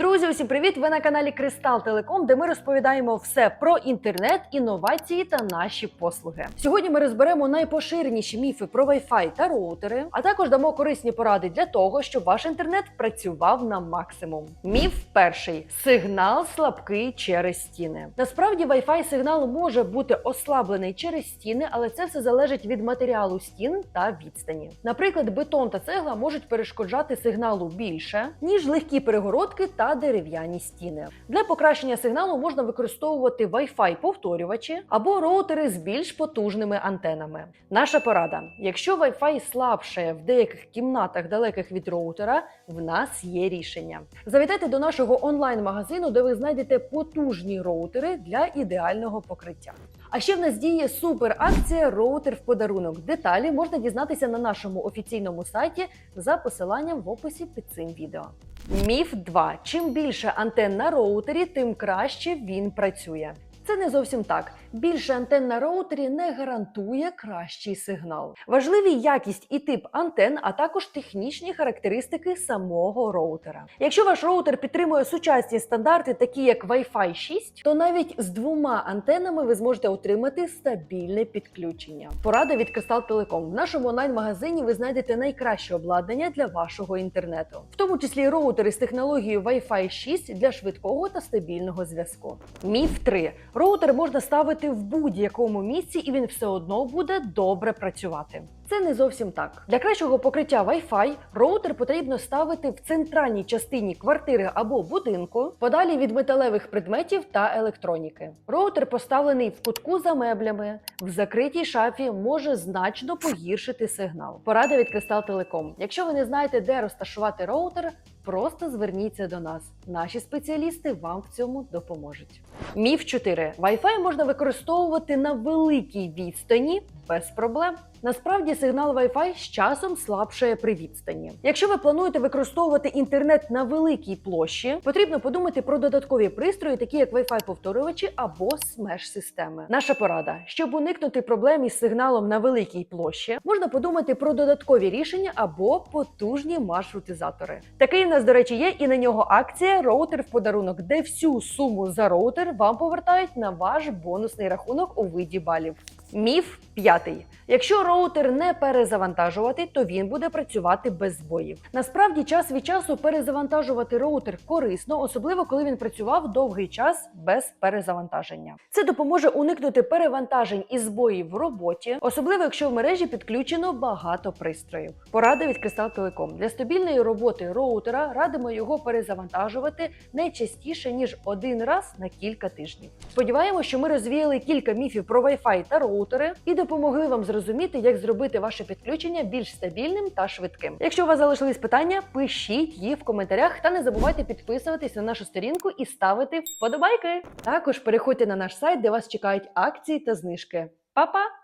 Друзі, усім привіт! Ви на каналі Кристал Телеком, де ми розповідаємо все про інтернет, інновації та наші послуги. Сьогодні ми розберемо найпоширеніші міфи про Wi-Fi та роутери, а також дамо корисні поради для того, щоб ваш інтернет працював на максимум. Міф перший: сигнал слабкий через стіни. Насправді, Wi-Fi сигнал може бути ослаблений через стіни, але це все залежить від матеріалу стін та відстані. Наприклад, бетон та цегла можуть перешкоджати сигналу більше, ніж легкі перегородки та дерев'яні стіни. Для покращення сигналу можна використовувати Wi-Fi повторювачі або роутери з більш потужними антенами. Наша порада: якщо Wi-Fi слабшає в деяких кімнатах далеких від роутера, в нас є рішення. Завітайте до нашого онлайн-магазину, де ви знайдете потужні роутери для ідеального покриття. А ще в нас діє супер акція роутер в подарунок. Деталі можна дізнатися на нашому офіційному сайті за посиланням в описі під цим відео. Міф 2. Чим більше антенн на роутері, тим краще він працює. Це не зовсім так. Більше антенн на роутері не гарантує кращий сигнал. Важливі якість і тип антенн, а також технічні характеристики самого роутера. Якщо ваш роутер підтримує сучасні стандарти, такі як Wi-Fi 6, то навіть з двома антеннами ви зможете отримати стабільне підключення. Порада від Crystal Telecom. В нашому онлайн-магазині ви знайдете найкраще обладнання для вашого інтернету, в тому числі роутери з технологією Wi-Fi 6 для швидкого та стабільного зв'язку. Міф 3. Роутер можна ставити в будь-якому місці, і він все одно буде добре працювати. Це не зовсім так. Для кращого покриття Wi-Fi роутер потрібно ставити в центральній частині квартири або будинку, подалі від металевих предметів та електроніки. Роутер поставлений в кутку за меблями, в закритій шафі може значно погіршити сигнал. Порада від Crystal Telecom. Якщо ви не знаєте, де розташувати роутер, просто зверніться до нас. Наші спеціалісти вам в цьому допоможуть. Міф 4. Wi-Fi можна використовувати на великій відстані без проблем. Насправді сигнал Wi-Fi з часом слабшає при відстані. Якщо ви плануєте використовувати інтернет на великій площі, потрібно подумати про додаткові пристрої, такі як Wi-Fi повторювачі або смеш системи. Наша порада, щоб уникнути проблем із сигналом на великій площі, можна подумати про додаткові рішення або потужні маршрутизатори. Такий в нас, до речі, є, і на нього акція роутер в подарунок, де всю суму за роутер вам повертають на ваш бонусний рахунок у виді балів. Міф п'ятий. Якщо роутер не перезавантажувати, то він буде працювати без збоїв. Насправді, час від часу перезавантажувати роутер корисно, особливо коли він працював довгий час без перезавантаження. Це допоможе уникнути перевантажень і збоїв в роботі, особливо якщо в мережі підключено багато пристроїв. Порада від Crystal Telecom. для стабільної роботи роутера радимо його перезавантажувати не частіше ніж один раз на кілька тижнів. Сподіваємося, що ми розвіяли кілька міфів про Wi-Fi та роутери і допомогли вам зрозуміти, як зробити ваше підключення більш стабільним та швидким. Якщо у вас залишились питання, пишіть їх в коментарях та не забувайте підписуватись на нашу сторінку і ставити вподобайки. Також переходьте на наш сайт, де вас чекають акції та знижки. Па-па!